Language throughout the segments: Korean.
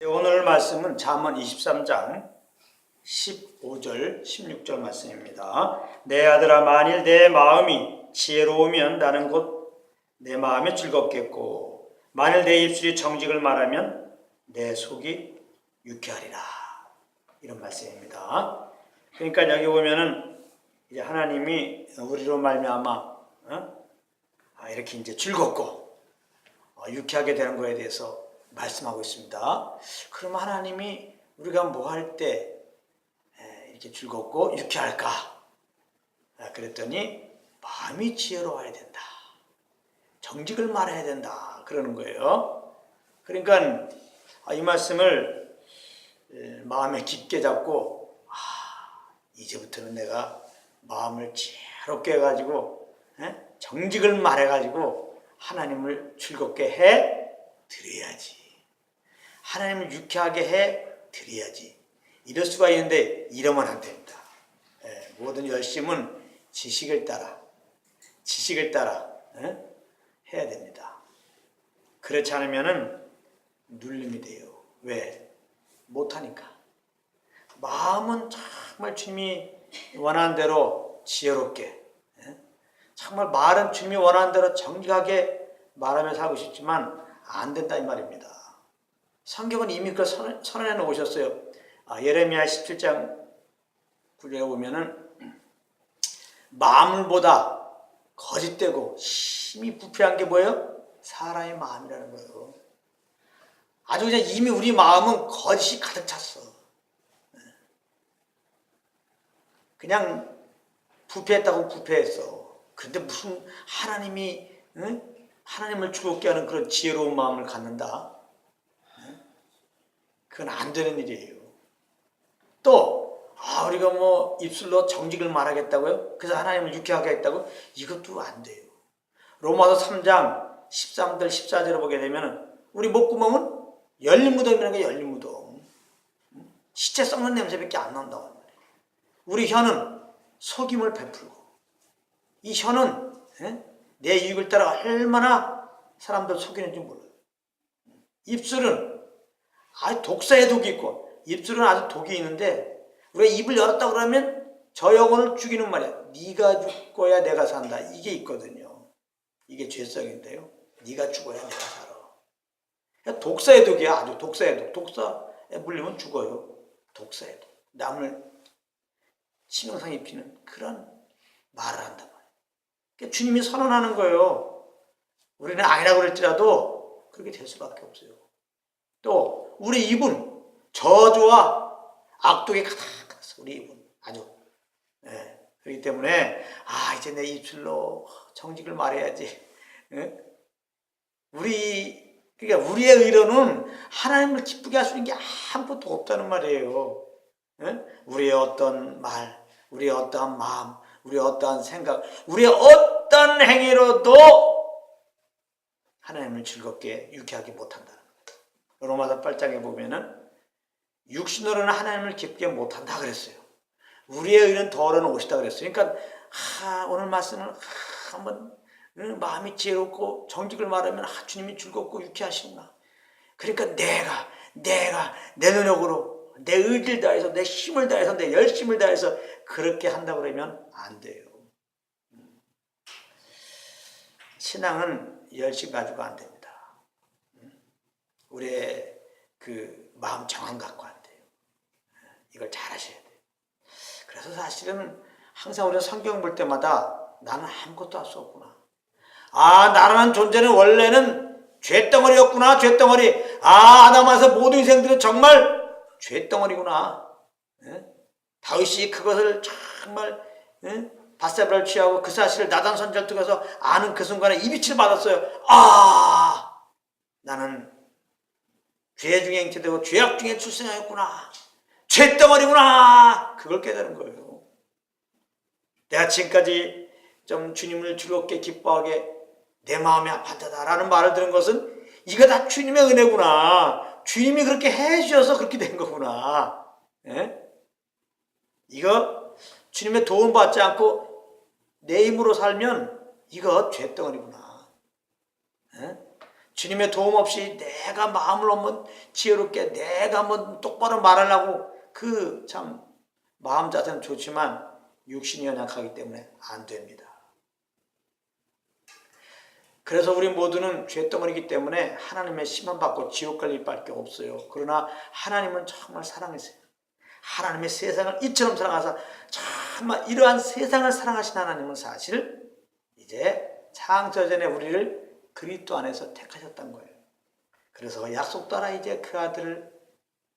네, 오늘 말씀은 잠언 23장 15절 16절 말씀입니다. 내 아들아 만일 내 마음이 지혜로우면 나는 곧 내 마음이 즐겁겠고 만일 내 입술이 정직을 말하면 내 속이 유쾌하리라. 이런 말씀입니다. 그러니까 여기 보면은 이제 하나님이 우리로 말미암아 어? 아, 이렇게 이제 즐겁고 어, 유쾌하게 되는 거에 대해서 말씀하고 있습니다. 그럼 하나님이 우리가 뭐 할 때 이렇게 즐겁고 유쾌할까? 아, 그랬더니 마음이 지혜로워야 된다. 정직을 말해야 된다. 그러는 거예요. 그러니까 아, 이 말씀을 에, 마음에 깊게 잡고 아, 이제부터는 내가 마음을 지혜롭게 해가지고 에? 정직을 말해가지고 하나님을 즐겁게 해 드려야지. 하나님을 유쾌하게 해 드려야지. 이럴 수가 있는데 이러면 안 됩니다. 예, 모든 열심은 지식을 따라, 지식을 따라 예? 해야 됩니다. 그렇지 않으면은 눌림이 돼요. 왜? 못하니까. 마음은 정말 주님이 원하는 대로 지혜롭게, 예? 정말 말은 주님이 원하는 대로 정직하게 말하며 살고 싶지만 안 된다 이 말입니다. 성경은 이미 그 선, 선언해 놓으셨어요. 아, 예레미야 17장 9절에 보면은 마음보다 거짓되고 심히 부패한 게 뭐예요? 사람의 마음이라는 거예요. 아주 그냥 이미 우리 마음은 거짓이 가득 찼어. 그냥 부패했다고 부패했어. 근데 무슨 하나님이 응? 하나님을 즐겁게 하는 그런 지혜로운 마음을 갖는다. 그건 안 되는 일이에요. 또, 아, 우리가 뭐 입술로 정직을 말하겠다고요? 그래서 하나님을 유쾌하게 했다고? 이것도 안 돼요. 로마서 3장 13절 14절을 보게 되면 우리 목구멍은 열린 무덤이라는 게 열린 무덤. 시체 썩는 냄새밖에 안 난다고 말이에요. 우리 혀는 속임을 베풀고 이 혀는 에? 내 이익을 따라 얼마나 사람들 속이는지 몰라요. 입술은 아주 독사의 독이 있고 입술은 아주 독이 있는데 우리가 입을 열었다 그러면 저 영혼을 죽이는 말이야. 네가 죽어야 내가 산다. 이게 있거든요. 이게 죄성인데요. 네가 죽어야 내가 살아. 독사의 독이야. 아주 독사의 독. 독사에 물리면 죽어요. 독사의 독. 남을 치명상 입히는 그런 말을 한단 말이야. 그러니까 주님이 선언하는 거예요. 우리는 아니라고 그랬지라도 그렇게 될 수밖에 없어요. 또 우리 입은 저주와 악독이 가득했어. 우리 입은 아주. 예. 그렇기 때문에 아 이제 내 입술로 정직을 말해야지. 예? 우리 그러니까 우리의 의로는 하나님을 기쁘게 할 수 있는 게 아무것도 없다는 말이에요. 예? 우리의 어떤 말, 우리의 어떠한 마음, 우리의 어떠한 생각, 우리의 어떤 행위로도 하나님을 즐겁게 유쾌하게 거예요. 로마서 8장에 보면은 육신으로는 하나님을 기쁘게 못한다 그랬어요. 우리의 의는 더러는 옷이다 그랬어요. 그러니까 하, 오늘 말씀을 하, 한번 응, 마음이 지혜롭고 정직을 말하면 아, 주님이 즐겁고 유쾌하시구나. 그러니까 내가 내가 내 노력으로 내 의지를 다해서 내 힘을 다해서 내 열심을 다해서 그렇게 한다 그러면 안 돼요. 신앙은 열심 가지고 안 됩니다. 우리의 그 마음 정한 갖고 안 돼요. 이걸 잘 하셔야 돼요. 그래서 사실은 항상 우리가 성경 볼 때마다 나는 아무것도 할 수 없구나. 아, 나라는 존재는 원래는 죄덩어리였구나, 죄덩어리. 아, 아담에서 모든 인생들은 정말 죄덩어리구나. 예? 다윗이 그것을 정말 예? 바세바를 취하고 그 사실을 나단 선지를 통해서 아는 그 순간에 이비치를 받았어요. 아, 나는 죄 중에 잉태되고 죄악 중에 출생하였구나. 죄덩어리구나. 그걸 깨달은 거예요. 내가 지금까지 좀 주님을 즐겁게 기뻐하게 내 마음이 아팠다라는 말을 들은 것은 이거 다 주님의 은혜구나. 주님이 그렇게 해주셔서 그렇게 된 거구나. 예? 이거 주님의 도움 받지 않고 내 힘으로 살면 이거 죄덩어리구나. 예? 주님의 도움 없이 내가 마음을 한번 지혜롭게 내가 한번 똑바로 말하려고 그 참 마음 자세는 좋지만 육신이 연약하기 때문에 안 됩니다. 그래서 우리 모두는 죄덩어리이기 때문에 하나님의 심판받고 지옥 갈 일밖에 없어요. 그러나 하나님은 정말 사랑했어요. 하나님의 세상을 이처럼 사랑하사 정말 이러한 세상을 사랑하신 하나님은 사실 이제 창조전에 우리를 그리스도 안에서 택하셨던 거예요. 그래서 약속 따라 이제 그 아들을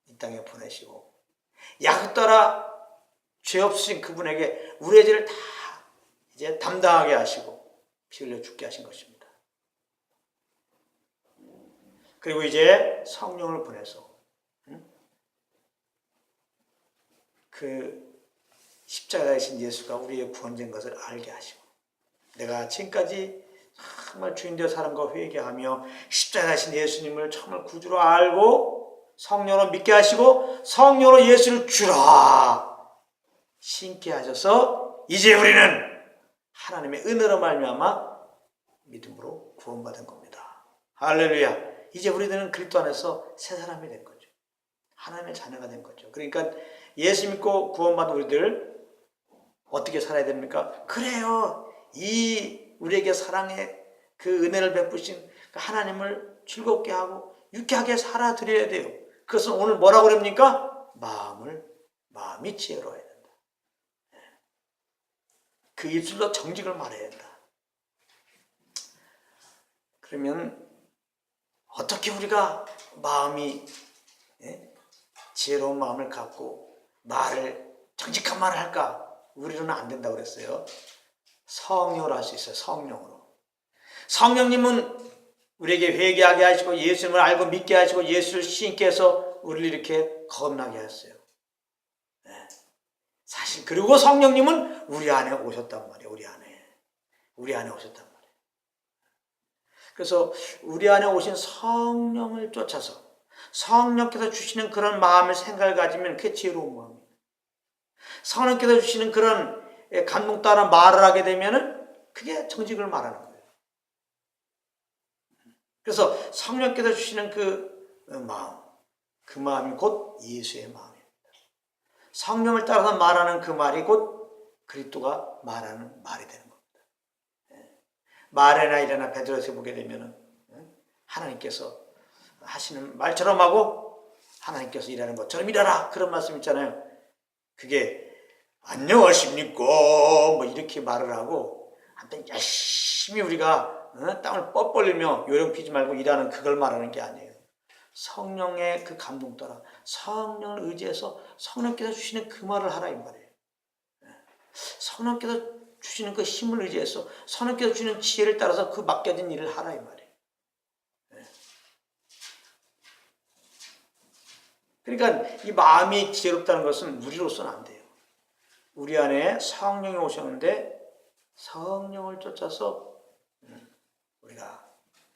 이 땅에 보내시고 약속 따라 죄 없으신 그분에게 우리의 죄를 다 이제 담당하게 하시고 피 흘려 죽게 하신 것입니다. 그리고 이제 성령을 보내서 응? 그 십자가이신 예수가 우리의 구원된 것을 알게 하시고 내가 지금까지 정말 주인 되어 사는 거 회개하며 십자가이신 예수님을 정말 구주로 알고 성령으로 믿게 하시고 성령으로 예수를 주라 신게 하셔서 이제 우리는 하나님의 은혜로 말미암아 믿음으로 구원받은 겁니다. 할렐루야. 이제 우리들은 그리스도 안에서 새 사람이 된 거죠. 하나님의 자녀가 된 거죠. 그러니까 예수 믿고 구원받은 우리들 어떻게 살아야 됩니까? 그래요. 이 우리에게 사랑의 그 은혜를 베푸신 그 하나님을 즐겁게 하고 유쾌하게 살아드려야 돼요. 그것은 오늘 뭐라고 그럽니까? 마음을 마음이 지혜로워야 된다. 그 입술로 정직을 말해야 된다. 그러면 어떻게 우리가 마음이 예? 지혜로운 마음을 갖고 말을 정직한 말을 할까? 우리는 안 된다고 그랬어요. 성령으로 할 수 있어요. 성령으로. 성령님은 우리에게 회개하게 하시고 예수님을 알고 믿게 하시고 예수를 신께 해서 우리를 이렇게 거듭나게 하셨어요. 예. 사실 그리고 성령님은 우리 안에 오셨단 말이에요. 우리 안에. 우리 안에 오셨단 말이에요. 그래서 우리 안에 오신 성령을 쫓아서 성령께서 주시는 그런 마음의 생각을 가지면 그게 지혜로운 마음입니다. 성령께서 주시는 그런 감동 따라 말을 하게 되면은 그게 정직을 말하는 거예요. 그래서 성령께서 주시는 그 마음, 그 마음이 곧 예수의 마음입니다. 성령을 따라서 말하는 그 말이 곧 그리스도가 말하는 말이 되는 겁니다. 예. 말에나 일에나 베드로에서 보게 되면은 예, 하나님께서 하시는 말처럼 하고 하나님께서 일하는 것처럼 일하라 그런 말씀 있잖아요. 그게 안녕하십니까 뭐 이렇게 말을 하고 한편 열심히 우리가 어? 땅을 뻗벌리며 요령 피지 말고 일하는 그걸 말하는 게 아니에요. 성령의 그 감동 따라 성령을 의지해서 성령께서 주시는 그 말을 하라 이 말이에요. 예. 성령께서 주시는 그 힘을 의지해서 성령께서 주시는 지혜를 따라서 그 맡겨진 일을 하라 이 말이에요. 예. 그러니까 이 마음이 지혜롭다는 것은 우리로서는 안 돼요. 우리 안에 성령이 오셨는데 성령을 쫓아서 음, 우리가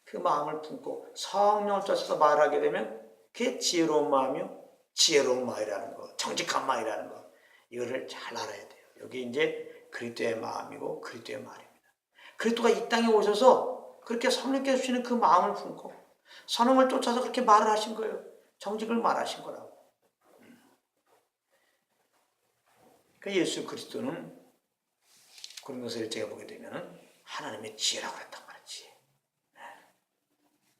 그 마음을 품고 성령을 쫓아서 말하게 되면 그게 지혜로운 마음이요. 지혜로운 마음이라는 거, 정직한 마음이라는 거. 이거를 잘 알아야 돼요. 여기 이제 그리스도의 마음이고 그리스도의 말입니다. 그리스도가 이 땅에 오셔서 그렇게 성령께서 주시는 그 마음을 품고 성령을 쫓아서 그렇게 말을 하신 거예요. 정직을 말하신 거라고. 그 예수 그리스도는 그런 것을 제가 보게 되면 하나님의 지혜라고 했단 말이지.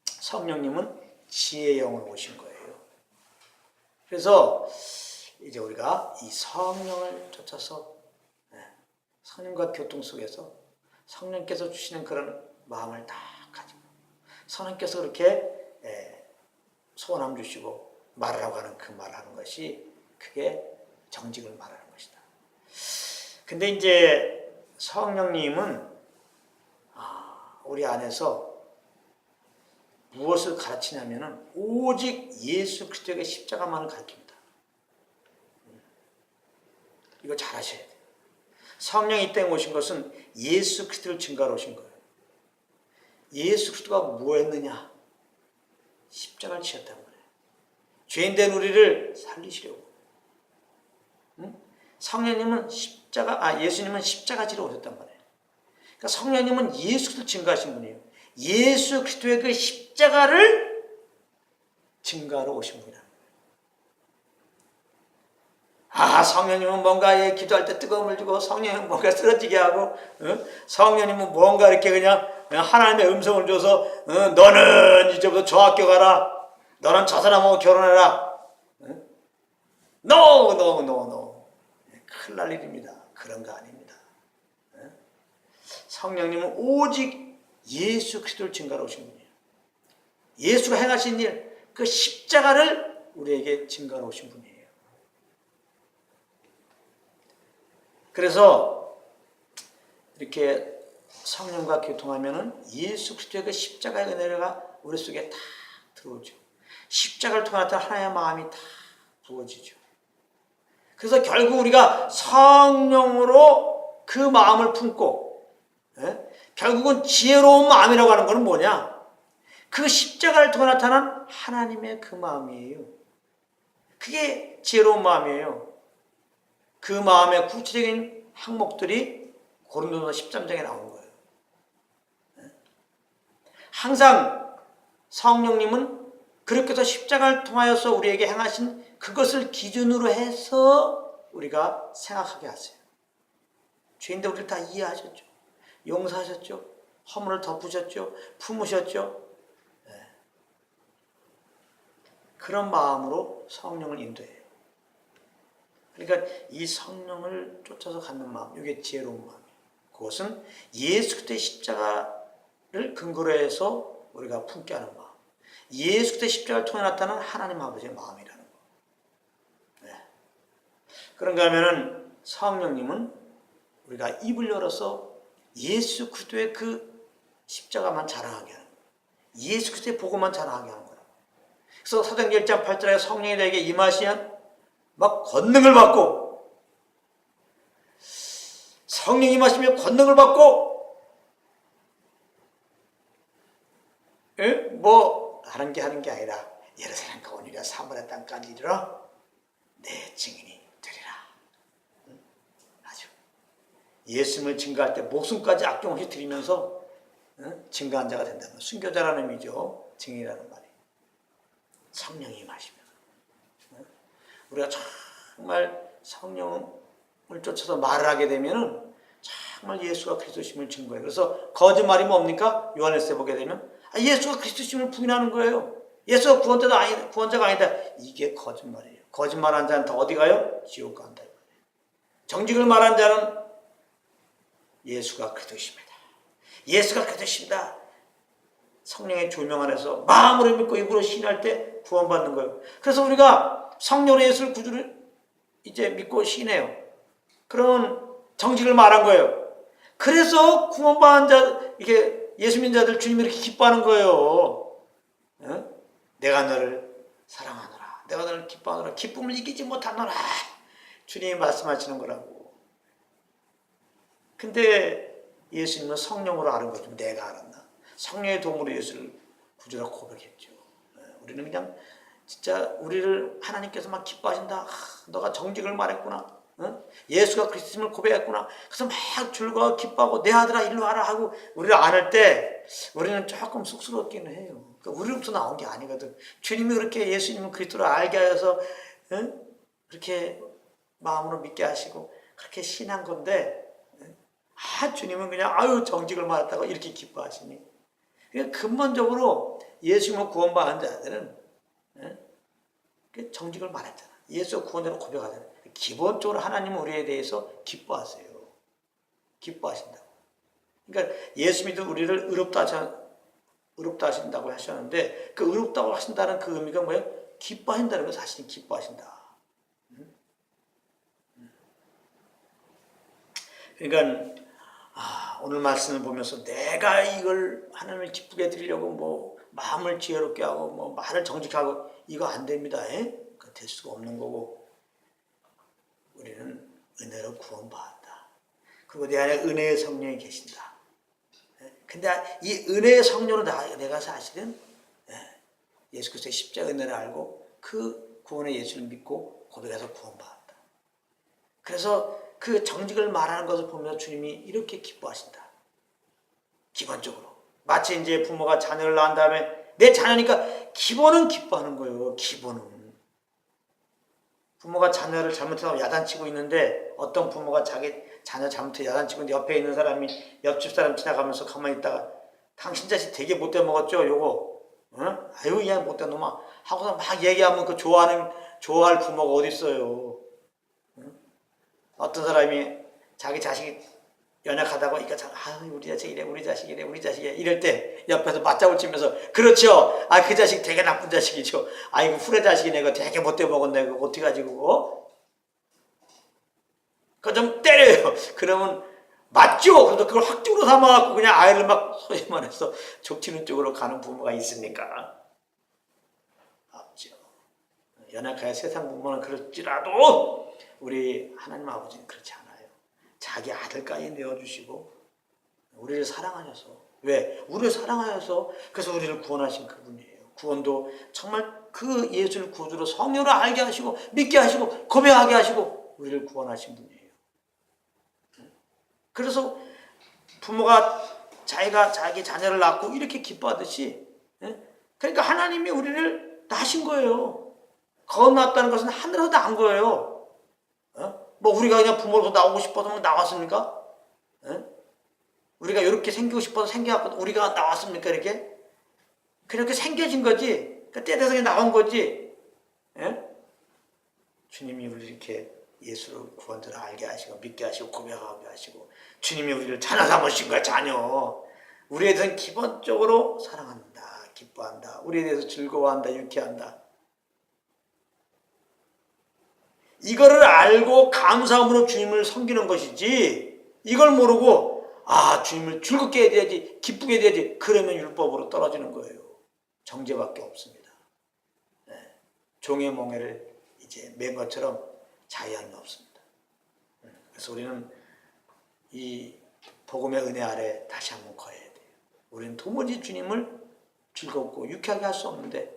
성령님은 지혜의 영으로 오신 거예요. 그래서 이제 우리가 이 성령을 쫓아서 성령과 교통 속에서 성령께서 주시는 그런 마음을 다 가지고 성령께서 그렇게 소원함 주시고 말하라고 하는 그 말하는 것이 그게 정직을 말하는. 근데 이제 성령님은 아, 우리 안에서 무엇을 가르치냐면은 오직 예수 그리스도의 십자가만을 가르칩니다. 이거 잘 아셔야 돼요. 성령이 이 땅에 오신 것은 예수 그리스도를 증거하러 오신 거예요. 예수 그리스도가 뭐 했느냐? 십자가를 지었단 말이에요. 죄인 된 우리를 살리시려고. 응? 성령님은 십 자가, 아, 예수님은 십자가 지러 오셨단 말이에요. 그러니까 성령님은 예수 그리스도를 증거하신 분이에요. 예수 그리스도의 그 십자가를 증가하러 오신 분이라. 아 성령님은 뭔가 예, 기도할 때 뜨거움을 주고 성령님은 뭔가 쓰러지게 하고 어? 성령님은 뭔가 이렇게 그냥 하나님의 음성을 줘서 어, 너는 이제부터 저 학교 가라 너는 저 사람하고 결혼해라 노, 노, 노, 노. 큰일 날 일입니다. 그런 거 아닙니다. 예? 성령님은 오직 예수 그리스도를 증가로 오신 분이에요. 예수가 행하신 일, 그 십자가를 우리에게 증가로 오신 분이에요. 그래서 이렇게 성령과 교통하면은 예수 그리스도의 그 십자가의 은혜가 우리 속에 다 들어오죠. 십자가를 통해 나타난 하나님의 마음이 다 부어지죠. 그래서 결국 우리가 성령으로 그 마음을 품고 예? 결국은 지혜로운 마음이라고 하는 것은 뭐냐? 그 십자가를 통해 나타난 하나님의 그 마음이에요. 그게 지혜로운 마음이에요. 그 마음의 구체적인 항목들이 고린도서 13장에 나온 거예요. 예? 항상 성령님은 그렇게 해서 십자가를 통하여서 우리에게 행하신 그것을 기준으로 해서 우리가 생각하게 하세요. 죄인들 우리를 다 이해하셨죠. 용서하셨죠. 허물을 덮으셨죠. 품으셨죠. 네. 그런 마음으로 성령을 인도해요. 그러니까 이 성령을 쫓아서 갖는 마음, 이게 지혜로운 마음이에요. 그것은 예수 그리스도의 십자가를 근거로 해서 우리가 품게 하는 마음. 예수 그리스도의 십자가를 통해 나타난 하나님 아버지의 마음이라는 거. 네. 그런가 하면은 성령님은 우리가 입을 열어서 예수 그리스도의 그 십자가만 자랑하게 하는 거예요. 예수 그리스도의 복음만 자랑하게 하는 거예요. 그래서 사도행전 1장 8절에 성령이 내게 임하시면 막 권능을 받고 성령이 임하시면 권능을 받고 예? 뭐 하는 게 하는 게 아니라 예루살렘과 온유리와 사마리아 땅까지 이르러 내 증인이 되리라. 응? 아주 예수님을 증거할 때 목숨까지 아낌없이 드리면서 응? 증거한 자가 된다면 순교자라는 의미죠. 증인이라는 말이. 성령이 임하시면 응? 우리가 정말 성령을 쫓아서 말을 하게 되면은 정말 예수가 그리스도심을 증거해요. 그래서 거짓말이 뭡니까? 요한에서 보게 되면 아, 예수가 그리스도심을 부인하는 거예요. 예수가 구원자가 아니다. 구원자가 아니다. 이게 거짓말이에요. 거짓말한 자는 다 어디 가요? 지옥 간다. 정직을 말한 자는 예수가 그리스도십니다. 예수가 그리스도십니다. 성령의 조명 안에서 마음으로 믿고 입으로 신할 때 구원받는 거예요. 그래서 우리가 성령의 예수를 구주를 이제 믿고 신해요. 그러면 정직을 말한 거예요. 그래서 구원받은 자, 이게 예수 믿는 자들 주님이 이렇게 기뻐하는 거예요. 어? 내가 너를 사랑하노라. 내가 너를 기뻐하노라. 기쁨을 이기지 못하노라. 주님이 말씀하시는 거라고. 근데 예수님은 성령으로 아는 거죠. 내가 알았나. 성령의 도움으로 예수를 구주라 고백했죠. 어, 우리는 그냥 진짜 우리를 하나님께서 막 기뻐하신다. 아, 너가 정직을 말했구나. 어? 예수가 그리스도를 고백했구나. 그래서 막 즐거워 기뻐하고 내 아들아 일로 와라 하고 우리를 안을 때 우리는 조금 쑥스럽기는 해요. 그러니까 우리로부터 나온 게 아니거든. 주님이 그렇게 예수님은 그리스도를 알게 하여서 어? 그렇게 마음으로 믿게 하시고 그렇게 신한 건데 어? 아 주님은 그냥 아유 정직을 말했다고 이렇게 기뻐하시니. 그러니까 근본적으로 예수님을 구원받은 자들은 정직을 말했잖아. 예수가 구원자로 고백하잖아. 기본적으로 하나님은 우리에 대해서 기뻐하세요. 기뻐하신다고. 그러니까 예수 믿은 우리를 의롭다 하셔, 의롭다 하신다고 하셨는데 그 의롭다고 하신다는 그 의미가 뭐예요? 기뻐하신다는 건 사실은 기뻐하신다. 그러니까 아, 오늘 말씀을 보면서 내가 이걸 하나님을 기쁘게 드리려고 뭐 마음을 지혜롭게 하고 뭐 말을 정직하고 이거 안 됩니다. 에? 될 수가 없는 거고 우리는 은혜로 구원받았다. 그리고 내 안에 은혜의 성령이 계신다. 근데 이 은혜의 성령으로 내가 사실은 예수 그리스도의 십자가 은혜를 알고 그 구원의 예수를 믿고 고백해서 구원받았다. 그래서 그 정직을 말하는 것을 보면서 주님이 이렇게 기뻐하신다. 기본적으로 마치 이제 부모가 자녀를 낳은 다음에 내 자녀니까 기본은 기뻐하는 거예요. 기본은. 부모가 자녀를 잘못해서 야단치고 있는데 어떤 부모가 자기 자녀 잘못해 야단치고 있는데 옆에 있는 사람이 옆집 사람 지나가면서 가만히 있다가 당신 자식 되게 못돼 먹었죠 요거 응? 아유 그냥 못된 놈아 하고서 막 얘기하면 그 좋아하는 좋아할 부모가 어디 있어요 응? 어떤 사람이 자기 자식이 연약하다고 그러니까 참, 아 우리 자식 이래 우리 자식 이래 우리 자식 이래 이럴 때 옆에서 맞장을 치면서 그렇죠. 아 그 자식 되게 나쁜 자식이죠. 아이고 후레 자식이네 그 되게 못돼 먹었네. 그거 어떻게 가지고 그거? 좀 때려요. 그러면 맞죠. 그래도 그걸 확증으로 삼아갖고 그냥 아이를 막 소위 말해서 족치는 쪽으로 가는 부모가 있습니까? 없죠 연약하여 세상 부모는 그럴지라도 우리 하나님 아버지는 그렇지 않아요 자기 아들까지 내어주시고 우리를 사랑하셔서 왜? 우리를 사랑하셔서 그래서 우리를 구원하신 그분이에요. 구원도 정말 그 예수를 구주로 성령을 알게 하시고 믿게 하시고 고백하게 하시고 우리를 구원하신 분이에요. 그래서 부모가 자기가 자기 자녀를 낳고 이렇게 기뻐하듯이 예? 그러니까 하나님이 우리를 낳으신 거예요. 거듭났다는 것은 하늘에서 낳은 거예요. 어? 뭐 우리가 그냥 부모로서 나오고 싶어서 나왔습니까? 예? 우리가 이렇게 생기고 싶어서 생겨갖고 우리가 나왔습니까 이렇게? 그렇게 생겨진 거지. 그 때대성에 나온 거지. 예? 주님이 우리 이렇게 예수를 구원자를 알게 하시고 믿게 하시고 고백하게 하시고 주님이 우리를 자녀 삼으신 거야 자녀. 우리에 대해서 기본적으로 사랑한다, 기뻐한다, 우리에 대해서 즐거워한다, 유쾌한다. 이거를 알고 감사함으로 주님을 섬기는 것이지 이걸 모르고 아 주님을 즐겁게 해야지 기쁘게 해야지 그러면 율법으로 떨어지는 거예요 정죄밖에 없습니다 네. 종의 몽해를 이제 맨 것처럼 자유함이 없습니다 네. 그래서 우리는 이 복음의 은혜 아래 다시 한번 거해야 돼요 우리는 도무지 주님을 즐겁고 유쾌하게 할 수 없는데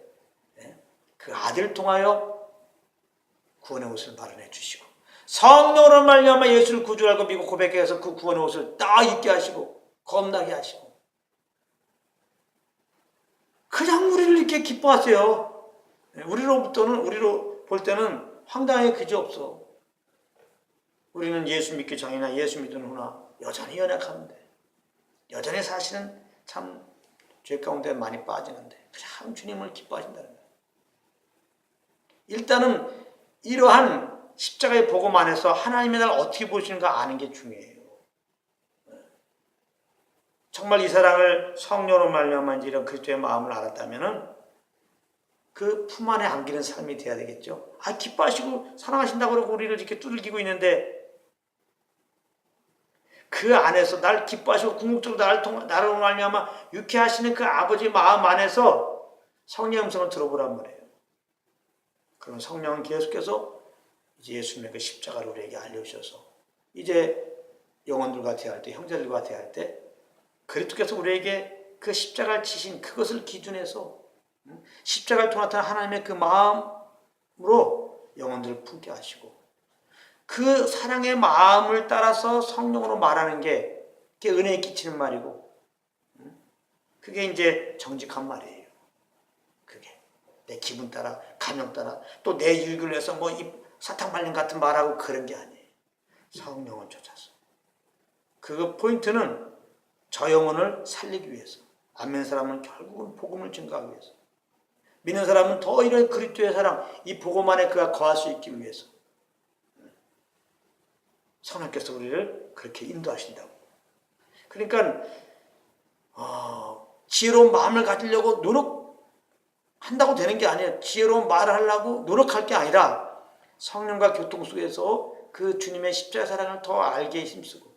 네. 그 아들 통하여 구원의 옷을 마련해 주시고 성령으로 말미암아 예수를 구주로 알고 믿고 고백해서 그 구원의 옷을 딱 입게 하시고 겁나게 하시고 그냥 우리를 이렇게 기뻐하세요. 우리로부터는 우리로 볼 때는 황당하게 그지 없어. 우리는 예수 믿기 전이나 예수 믿는 후나 여전히 연약한데 여전히 사실은 참 죄 가운데 많이 빠지는데 참 주님을 기뻐하신다는 거예요. 일단은 이러한 십자가의 복음 안에서 하나님의 날 어떻게 보시는가 아는 게 중요해요. 정말 이 사랑을 성령으로 말미암아 이런 그리스도의 마음을 알았다면은 그 품 안에 안기는 삶이 돼야 되겠죠. 아 기뻐하시고 사랑하신다고 그러고 우리를 이렇게 두들기고 있는데 그 안에서 날 기뻐하시고 궁극적으로 나를 통 나를 말미암아 유쾌하시는 그 아버지 마음 안에서 성령 음성을 들어보란 말이에요. 그럼 성령은 계속해서 예수님의 그 십자가를 우리에게 알려주셔서 이제 영혼들과 대할 때 형제들과 대할 때 그리스도께서 우리에게 그 십자가를 지신 그것을 기준해서 음, 십자가를 통해 나타난 하나님의 그 마음으로 영혼들을 품게 하시고 그 사랑의 마음을 따라서 성령으로 말하는 게 그게 은혜에 끼치는 말이고 음, 그게 이제 정직한 말이에요. 그게. 내 기분 따라 감정 따라 또 내 유익을 위해서 뭐 사탕 발림 같은 말하고 그런 게 아니에요. 성령을 쫓아서 그 포인트는 저 영혼을 살리기 위해서 안 믿는 사람은 결국은 복음을 증가하기 위해서 믿는 사람은 더 이런 그리스도의 사랑 이 복음 안에 그가 거할 수 있기 위해서 성령께서 우리를 그렇게 인도하신다고 그러니까 어, 지혜로운 마음을 가지려고 노력 한다고 되는 게 아니에요 지혜로운 말을 하려고 노력할 게 아니라 성령과 교통 속에서 그 주님의 십자가 사랑을 더 알게 힘쓰고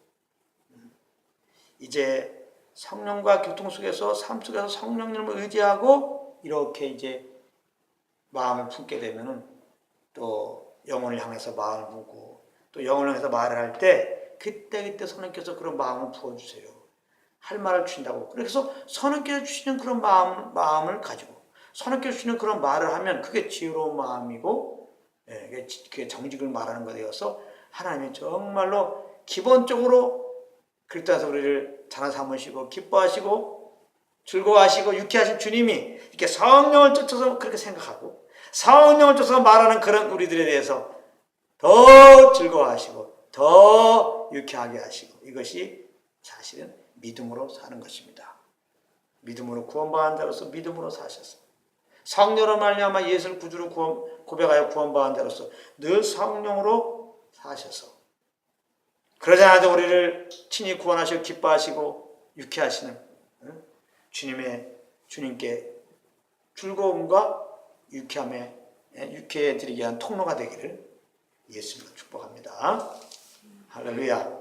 이제 성령과 교통 속에서 삶 속에서 성령님을 의지하고 이렇게 이제 마음을 품게 되면은 또 영혼을 향해서 마음을 품고 또 영혼을 향해서 말을 할 때 그때 그때 성령께서 그런 마음을 부어주세요. 할 말을 주신다고. 그래서 성령께서 주시는 그런 마음 마음을 가지고 성령께서 주시는 그런 말을 하면 그게 지혜로운 마음이고 예, 그게 정직을 말하는 것이어서 하나님이 정말로 기본적으로 그리스도에서 우리를 자나 삼으시고 기뻐하시고 즐거워하시고 유쾌하신 주님이 이렇게 성령을 쫓아서 그렇게 생각하고 성령을 쫓아서 말하는 그런 우리들에 대해서 더 즐거워하시고 더 유쾌하게 하시고 이것이 사실은 믿음으로 사는 것입니다. 믿음으로 구원받은 자로서 믿음으로 사셨어. 성령으로 말미암아 예수를 구주로 구원, 고백하여 구원받은 자로서 늘 성령으로 사셔서 그러지 않아도 우리를 친히 구원하시고 기뻐하시고 유쾌하시는 응? 주님의 주님께 즐거움과 유쾌함에 예, 유쾌해 드리게 한 통로가 되기를 예수님으로 축복합니다. 할렐루야.